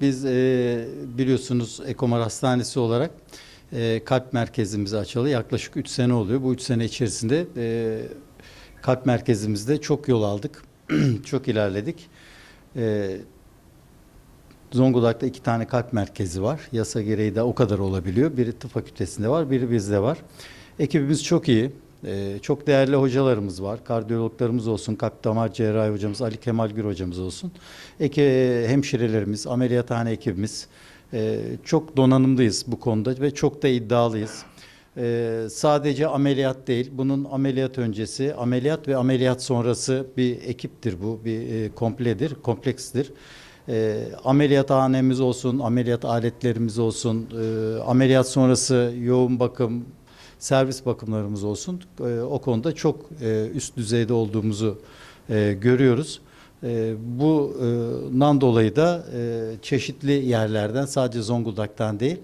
Biz e, biliyorsunuz Ekomar Hastanesi olarak e, kalp merkezimizi açalı yaklaşık 3 sene oluyor. Bu 3 sene içerisinde e, kalp merkezimizde çok yol aldık, çok ilerledik. E, Zonguldak'ta iki tane kalp merkezi var. Yasa gereği de o kadar olabiliyor. Biri tıp fakültesinde var, biri bizde var. Ekibimiz çok iyi. Ee, çok değerli hocalarımız var. Kardiyologlarımız olsun, kalp damar cerrahi hocamız Ali Kemal Gür hocamız olsun. Eke, hemşirelerimiz, ameliyathane ekibimiz. Ee, çok donanımlıyız bu konuda ve çok da iddialıyız. Ee, sadece ameliyat değil, bunun ameliyat öncesi, ameliyat ve ameliyat sonrası bir ekiptir bu, bir e, kompledir, komplekstir. E, ameliyathanemiz olsun, ameliyat aletlerimiz olsun, e, ameliyat sonrası yoğun bakım, servis bakımlarımız olsun. E, o konuda çok e, üst düzeyde olduğumuzu e, görüyoruz. E, bundan dolayı da e, çeşitli yerlerden sadece Zonguldak'tan değil,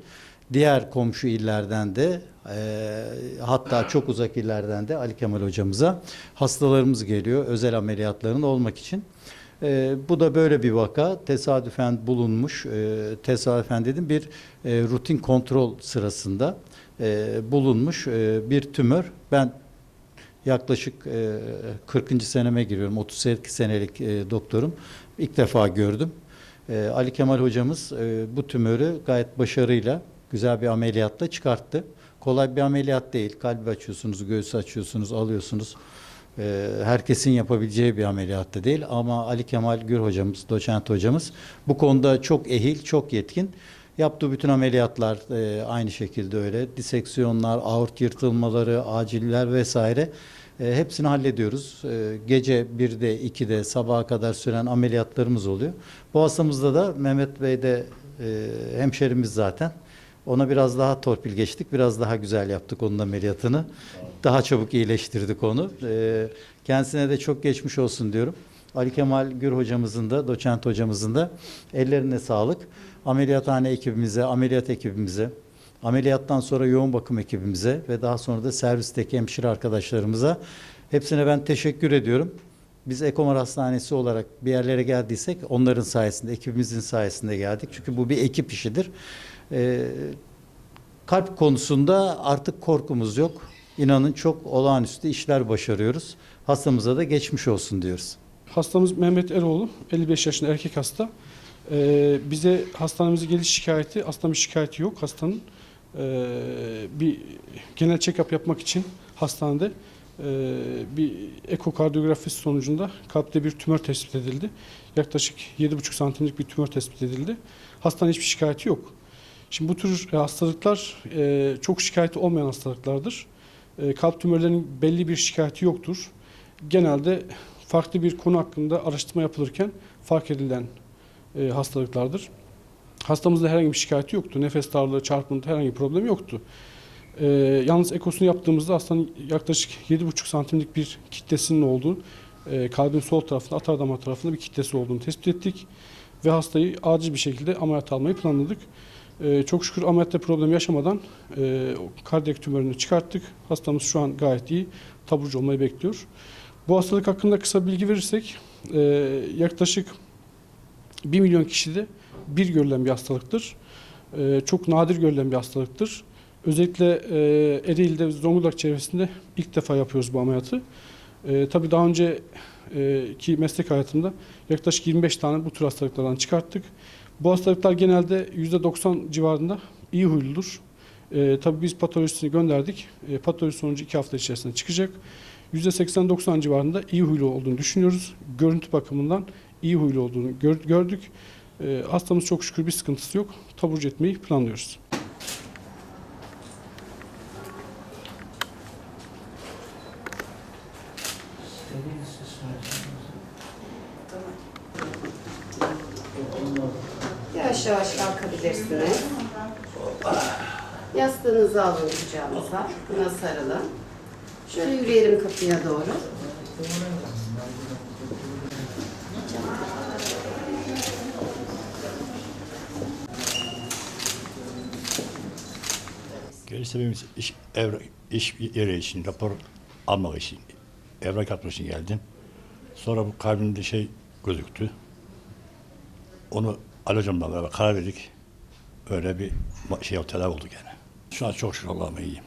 diğer komşu illerden de e, hatta çok uzak illerden de Ali Kemal hocamıza hastalarımız geliyor özel ameliyatların olmak için. E, bu da böyle bir vaka tesadüfen bulunmuş, e, tesadüfen dedim bir e, rutin kontrol sırasında e, bulunmuş e, bir tümör. Ben yaklaşık e, 40. seneme giriyorum, 32 senelik e, doktorum. İlk defa gördüm. E, Ali Kemal hocamız e, bu tümörü gayet başarıyla, güzel bir ameliyatla çıkarttı. Kolay bir ameliyat değil. Kalbi açıyorsunuz, göğsü açıyorsunuz, alıyorsunuz. Ee, herkesin yapabileceği bir ameliyat da değil ama Ali Kemal Gür hocamız, doçent hocamız bu konuda çok ehil, çok yetkin. Yaptığı bütün ameliyatlar e, aynı şekilde öyle. Diseksiyonlar, aort yırtılmaları, aciller vesaire e, hepsini hallediyoruz. E, gece 1'de, 2'de, sabaha kadar süren ameliyatlarımız oluyor. Bu hastamızda da Mehmet Bey de e, hemşerimiz zaten. Ona biraz daha torpil geçtik, biraz daha güzel yaptık onun ameliyatını. Daha çabuk iyileştirdik onu. Ee, kendisine de çok geçmiş olsun diyorum. Ali Kemal Gür hocamızın da, doçent hocamızın da ellerine sağlık. Ameliyathane ekibimize, ameliyat ekibimize, ameliyattan sonra yoğun bakım ekibimize ve daha sonra da servisteki hemşire arkadaşlarımıza hepsine ben teşekkür ediyorum. Biz Ekomar Hastanesi olarak bir yerlere geldiysek onların sayesinde, ekibimizin sayesinde geldik. Çünkü bu bir ekip işidir. Ee, kalp konusunda artık korkumuz yok. İnanın çok olağanüstü işler başarıyoruz. Hastamıza da geçmiş olsun diyoruz. Hastamız Mehmet Eroğlu, 55 yaşında erkek hasta. Ee, bize hastanemize geliş şikayeti, bir şikayeti yok hastanın. Ee, bir genel check-up yapmak için hastanede e, bir ekokardiyografi sonucunda kalpte bir tümör tespit edildi. Yaklaşık 7,5 santimlik bir tümör tespit edildi. Hastanın hiçbir şikayeti yok. Şimdi bu tür e, hastalıklar e, çok şikayeti olmayan hastalıklardır. E, kalp tümörlerinin belli bir şikayeti yoktur. Genelde farklı bir konu hakkında araştırma yapılırken fark edilen e, hastalıklardır. Hastamızda herhangi bir şikayeti yoktu. Nefes darlığı, çarpıntı herhangi bir problem yoktu. E, yalnız ekosunu yaptığımızda hastanın yaklaşık 7,5 santimlik bir kitlesinin olduğu, e, kalbin sol tarafında, atar damar tarafında bir kitlesi olduğunu tespit ettik. Ve hastayı acil bir şekilde ameliyat almayı planladık. Ee, çok şükür ameliyatta problem yaşamadan e, kardiyak tümörünü çıkarttık. Hastamız şu an gayet iyi. Taburcu olmayı bekliyor. Bu hastalık hakkında kısa bilgi verirsek e, yaklaşık 1 milyon kişide bir görülen bir hastalıktır. E, çok nadir görülen bir hastalıktır. Özellikle e, Ereğli'de, Zonguldak çevresinde ilk defa yapıyoruz bu ameliyatı. E, tabii daha önce e, meslek hayatımda yaklaşık 25 tane bu tür hastalıklardan çıkarttık. Bu hastalıklar genelde %90 civarında iyi huyludur. E, tabii biz patolojisini gönderdik. E, patoloji sonucu 2 hafta içerisinde çıkacak. %80-90 civarında iyi huylu olduğunu düşünüyoruz. Görüntü bakımından iyi huylu olduğunu gör- gördük. E, hastamız çok şükür bir sıkıntısı yok. Taburcu etmeyi planlıyoruz yavaş yavaş kalkabilirsiniz. Yastığınızı alın kucağınıza. Buna sarılın. Şöyle yürüyelim kapıya doğru. Geliş sebebimiz iş, evrak, iş yeri için, rapor almak için, evrak atmak için geldim. Sonra bu kalbimde şey gözüktü. Onu Ali hocamla karar verdik. Öyle bir şey tedavi olduk yani. Şu an çok şükür Allah'ıma iyiyim.